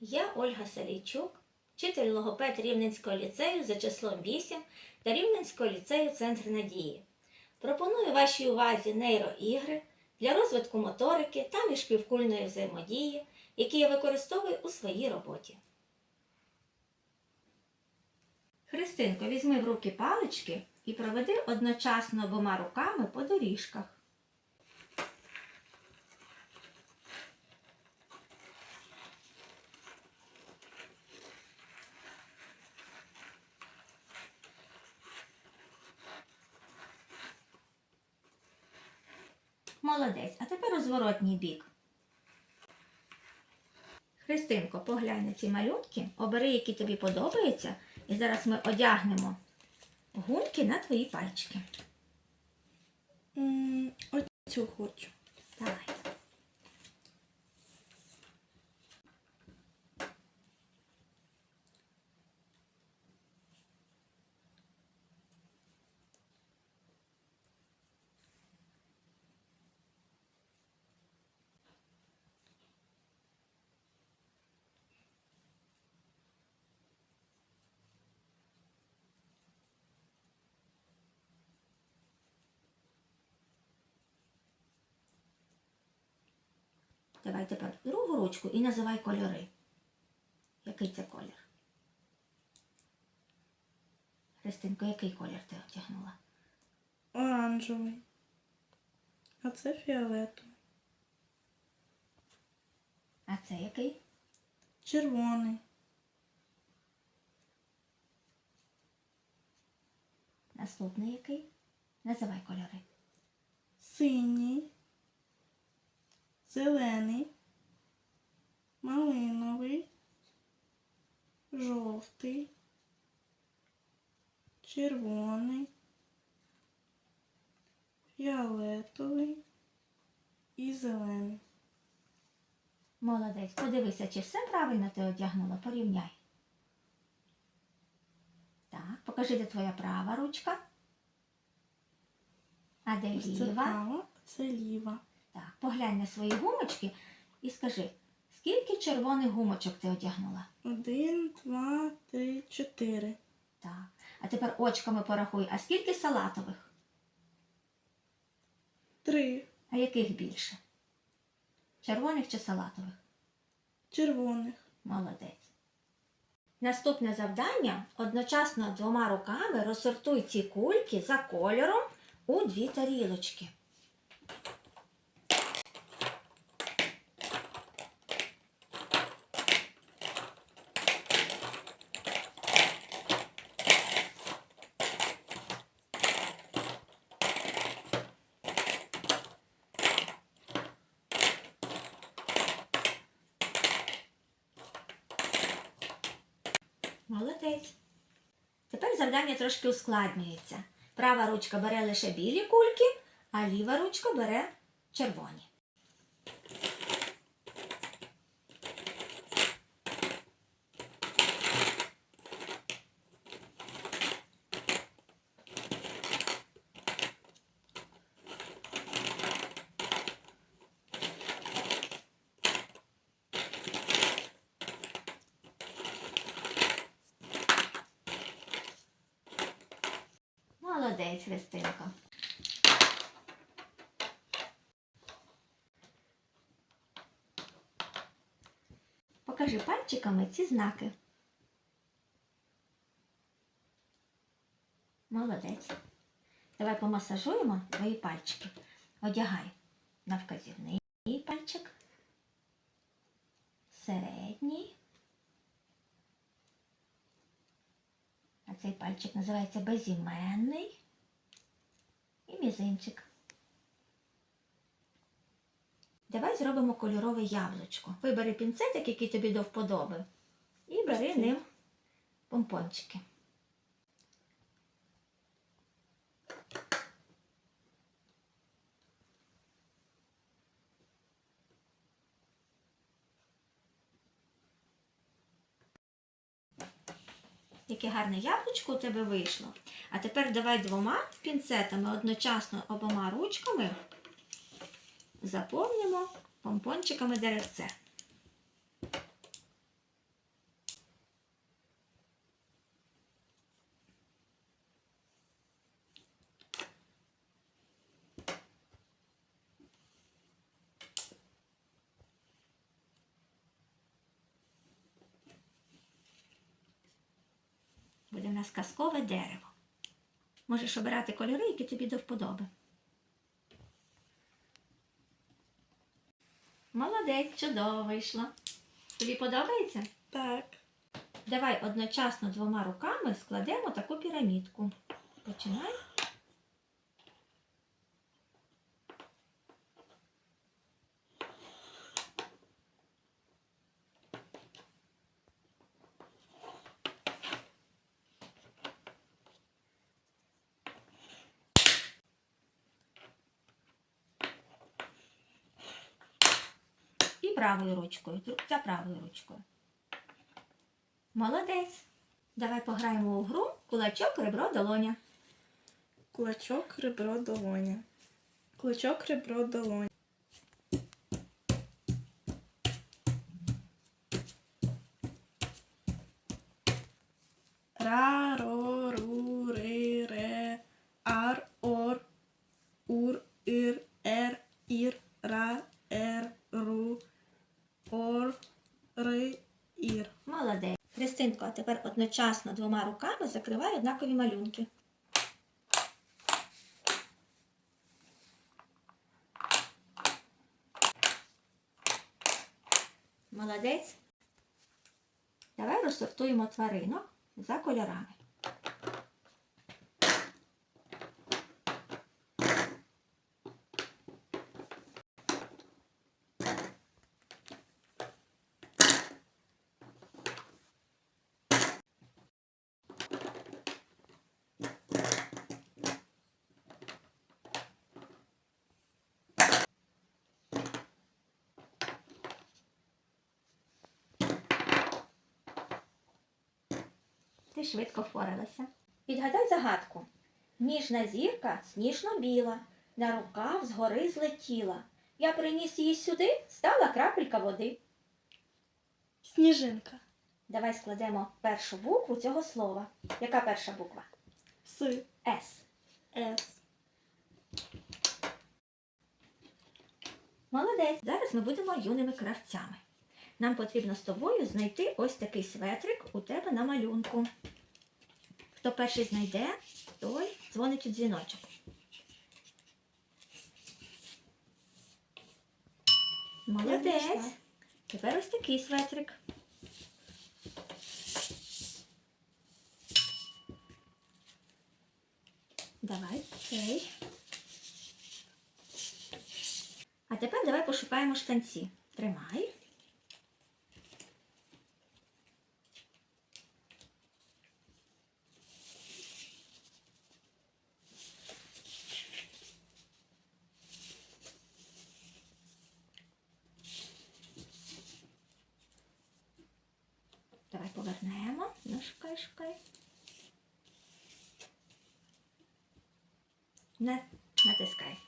Я Ольга Салійчук, вчитель логопед Рівненського ліцею за числом 8 та Рівненського ліцею Центр Надії. Пропоную вашій увазі нейроігри для розвитку моторики та міжпівкульної взаємодії, які я використовую у своїй роботі. Христинко, візьми в руки палички і проведи одночасно обома руками по доріжках. Молодець. А тепер у зворотній бік. Христинко, поглянь на ці малюнки, обери, які тобі подобаються, і зараз ми одягнемо гумки на твої пальчики. Оцю хочу. Давай. Давай тепер другу ручку і називай кольори. Який це колір? Христинко, який колір ти одягнула? Оранжевий. А це фіолетовий. А це який? Червоний. Наступний який? Називай кольори. Синій. Зелений. Малиновий. Жовтий. Червоний. Фіолетовий. І зелений. Молодець. Подивися, чи все правильно ти одягнула. Порівняй. Так, покажи, де твоя права ручка. А де Ось Це ліва? права, а це ліва. Так, поглянь на свої гумочки і скажи, скільки червоних гумочок ти одягнула? Один, два, три, чотири. Так. А тепер очками порахуй, а скільки салатових? Три. А яких більше? Червоних чи салатових? Червоних. Молодець. Наступне завдання одночасно двома руками розсортуй ці кульки за кольором у дві тарілочки. Молодець. Тепер завдання трошки ускладнюється. Права ручка бере лише білі кульки, а ліва ручка бере червоні. Молодець, Христинко. Покажи пальчиками ці знаки. Молодець. Давай помасажуємо твої пальчики. Одягай на вказівний пальчик, середній. А цей пальчик називається безіменний і мізинчик. Давай зробимо кольорове яблучко. Вибери пінцетик, який тобі до вподоби, і бери ним помпончики. Яке гарне яблучко у тебе вийшло. А тепер давай двома пінцетами одночасно обома ручками заповнимо помпончиками деревце. Нас казкове дерево. Можеш обирати кольори, які тобі до вподоби. Молодець, чудово вийшло. Тобі подобається? Так. Давай одночасно двома руками складемо таку пірамідку. Починай. Правою ручкою, за правою ручкою. Молодець. Давай пограємо у гру кулачок, ребро, долоня. Кулачок, ребро, долоня. Кулачок, ребро, долоня. Ра, ро, ру, ри, ре, ар, ор, ур, ир, ер, ір, ра, ер, ру, ор, ри, ір. Молодець. Христинко, а тепер одночасно двома руками закриваю однакові малюнки. Молодець. Давай розсортуємо тваринок за кольорами. Ти швидко впоралася. Відгадай загадку. Ніжна зірка сніжно-біла, на рукав згори злетіла. Я приніс її сюди, стала крапелька води. Сніжинка. Давай складемо першу букву цього слова. Яка перша буква? С. С. С. Молодець. Зараз ми будемо юними кравцями. Нам потрібно з тобою знайти ось такий светрик у тебе на малюнку. Хто перший знайде, той дзвонить у дзвіночок. Молодець. Тепер ось такий светрик. Давай цей. А тепер давай пошукаємо штанці. Тримай. Шукай, шукай. На, натискай.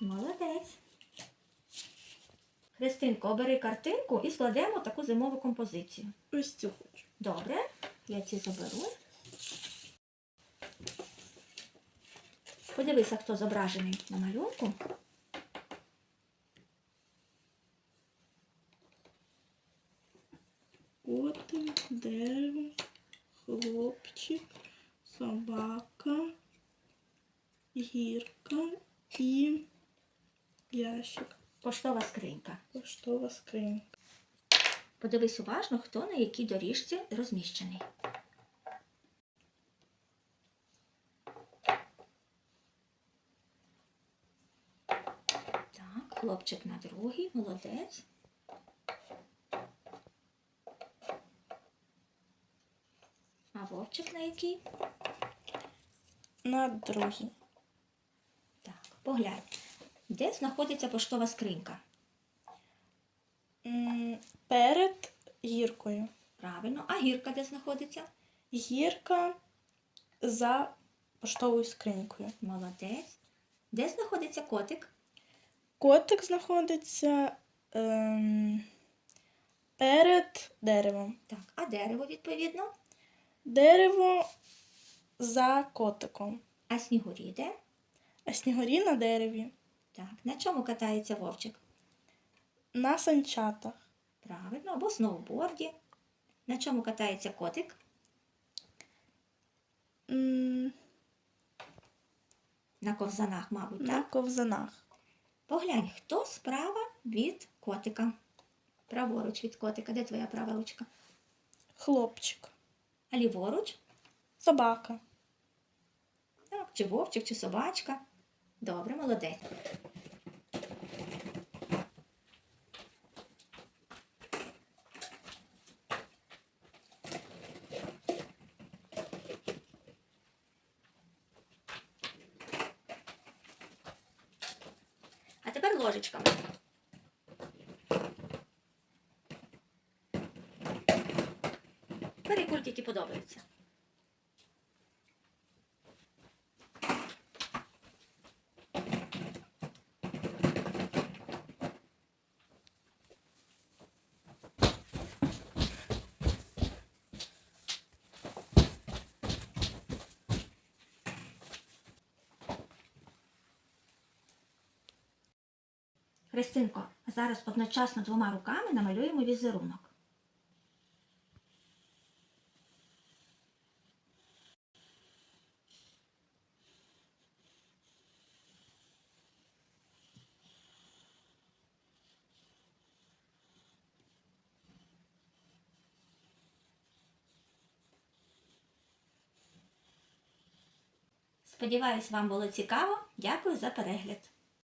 Молодець. Христинко, обери картинку і складемо таку зимову композицію. Ось цю хочу. Добре, я ці заберу. Подивися, хто зображений на малюнку. Котик, дерево, хлопчик, собака, гірка і ящик. Поштова скринька. Поштова скринька. Подивись уважно, хто на якій доріжці розміщений. Так, хлопчик на другій, молодець. А вовчик на якій? На другій. Так, поглянь. Де знаходиться поштова скринька? М, Перед гіркою. Правильно, а гірка де знаходиться? Гірка за поштовою скринькою. Молодець. Де знаходиться котик? Котик знаходиться ем, перед деревом. Так, а дерево відповідно? Дерево за котиком. А снігурі де? А снігурі на дереві. Так, на чому катається вовчик? На санчатах. Правильно, або сноуборді. На чому катається котик? М, На ковзанах, мабуть, На так? ковзанах. Поглянь, хто справа від котика. Праворуч від котика. Де твоя права ручка? Хлопчик. А ліворуч? Собака. Так, чи вовчик, чи собачка. Добре, молодець. А тепер ложечками. Бери кульки, які подобаються. Христинко, зараз одночасно двома руками намалюємо візерунок. Сподіваюсь, вам було цікаво. Дякую за перегляд.